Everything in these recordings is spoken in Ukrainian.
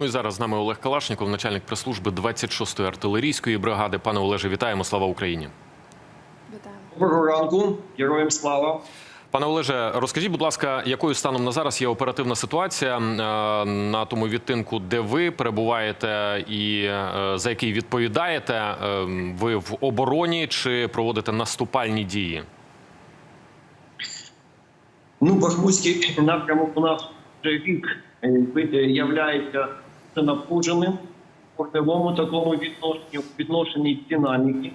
Ну і зараз з нами Олег Калашніков, начальник прес-служби 26-ї артилерійської бригади. Пане Олеже, вітаємо! Слава Україні! Вітаємо. Доброго ранку, героям слава. Пане Олеже, розкажіть, будь ласка, якою станом на зараз є оперативна ситуація е, на тому відтинку, де ви перебуваєте, і е, за який відповідаєте? Е, Ви в обороні чи проводите наступальні дії? Ну, Бахмутський напрямок у нас вже рік ви- являється напруженим в портовому такому відношенні, відношенні динаміки.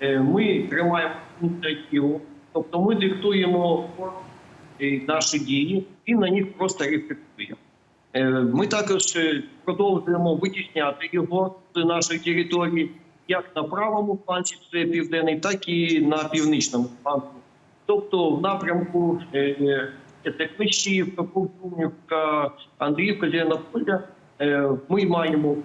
Е, Ми тримаємо ініціативу, тобто ми диктуємо е, наші дії і на них просто рефлексуємо. Е, Ми також продовжуємо витісняти його з нашої території як на правому фланзі, це південний, так і на північному фланзі. Тобто в напрямку е, це Андріївка, Зеленополя ми маємо.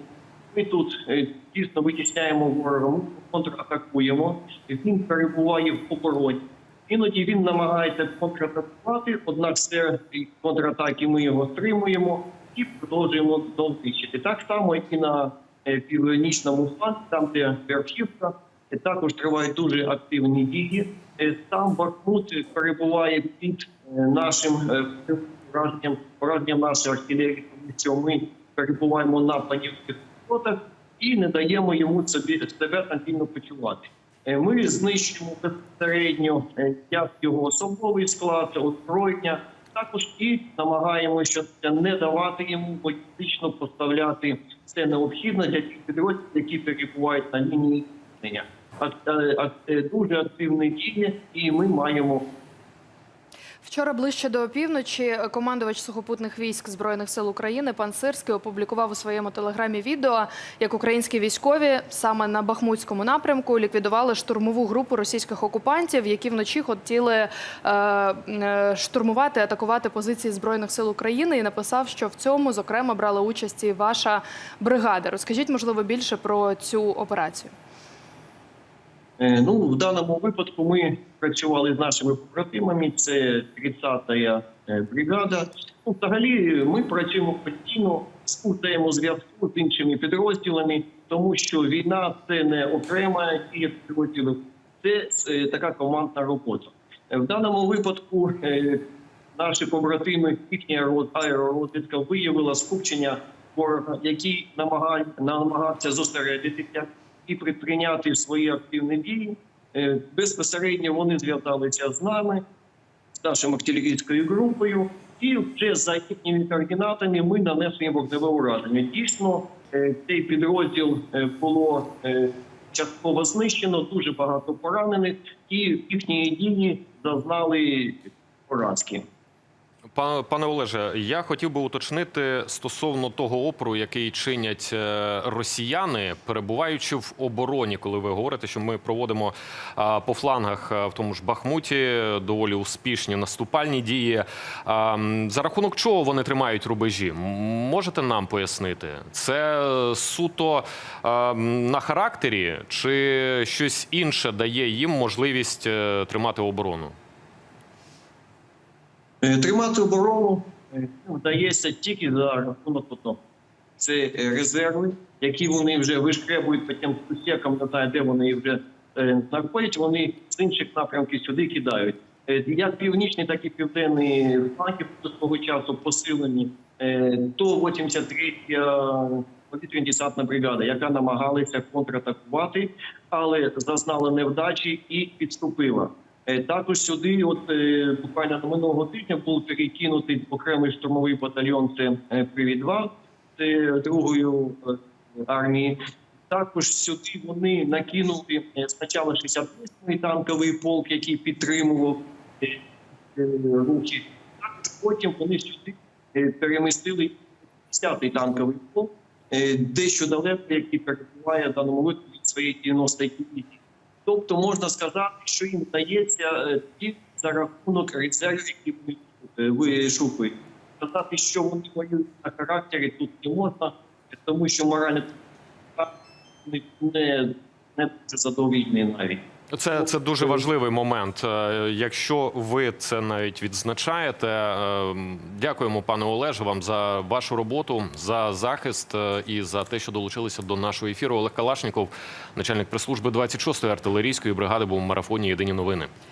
Ми тут е, дійсно витісняємо ворога, ми контратакуємо. Він перебуває в обороні. Іноді він намагається контратакувати, однак все контратаки ми його стримуємо і продовжуємо довтичити. Так само і на е, північному фланзі, там де Верхівка, е, також тривають дуже активні дії. Е, Сам Бахмут перебуває під е, нашим е, враженням, враженням нашої артилерії, тому що ми перебуваємо на панівських висотах і не даємо йому собі себе стабільно почувати. Е, Ми знищуємо безпосередньо е, як його особовий склад, озброєння. Також і намагаємося не давати йому фактично поставляти все необхідне для тих підрозділів, які перебувають на лінії. А- е, Дуже активні дії, і ми маємо Вчора ближче до опівночі командувач сухопутних військ збройних сил України пан Сирський опублікував у своєму телеграмі відео, як українські військові саме на Бахмутському напрямку ліквідували штурмову групу російських окупантів, які вночі хотіли е, е, штурмувати, атакувати позиції збройних сил України, і написав, що в цьому зокрема брала участь і ваша бригада. Розкажіть, можливо, більше про цю операцію. Е, Ну, в даному випадку ми працювали з нашими побратимами. Це 30-та е, бригада. Ну, взагалі, ми працюємо постійно з взаємозв'язку з іншими підрозділами, тому що війна це не окрема дія підрозділів, це е, така командна робота. В даному випадку наші побратими, їхня аеро- аеророзвідка виявила скупчення ворога, який намагався зосередитися і предприйняти свої активні дії. Е, Безпосередньо вони зв'язалися з нами, з нашою артилерійською групою, і вже за їхніми координатами ми нанесли вогневе ураження. Дійсно, е, цей підрозділ е, було частково знищено, дуже багато поранених, і їхні дії зазнали поразки. Па- Пане Олеже, я хотів би уточнити стосовно того опору, який чинять е, росіяни, перебуваючи в обороні, коли ви говорите, що ми проводимо по флангах в тому ж Бахмуті доволі успішні наступальні дії. За рахунок чого вони тримають рубежі? Можете нам пояснити? Це суто на характері, чи щось інше дає їм можливість е, тримати оборону? Е, Тримати оборону е, вдається тільки за рахунок одного. Це е, резерви, які вони вже вишкребують по тим сусікам, не знаю, де вони вже знаходять. Вони з інших напрямків сюди кидають. Як північний, так і південний фланги до свого часу посилені. Е, То 83 повітряна десантна бригада, яка намагалася контратакувати, але зазнала невдачі і підступила. Е, Також сюди, от е, буквально минулого тижня, був перекинутий окремий штурмовий батальйон. Це е, привід 2 це другої армії. Також сюди вони накинули спочатку 68-й танковий полк, який підтримував рухи. Потім вони сюди перемістили 10-й танковий полк, дещо далеко, який перебуває в даному випадку від своєї 90-ї дивізії. Тобто можна сказати, що їм вдається е, тільки за рахунок резервів, які вони е, вишукують. Сказати, що вони воюють на характері тут не можна, тому що моральний не, не, не дуже задовільні навіть. Це, це дуже важливий момент. Е, Якщо ви це навіть відзначаєте, е, дякуємо, пане Олеже, вам за вашу роботу, за захист е, і за те, що долучилися до нашого ефіру. Олег Калашніков, начальник прес-служби 26-ї артилерійської бригади, був в марафоні Єдині новини.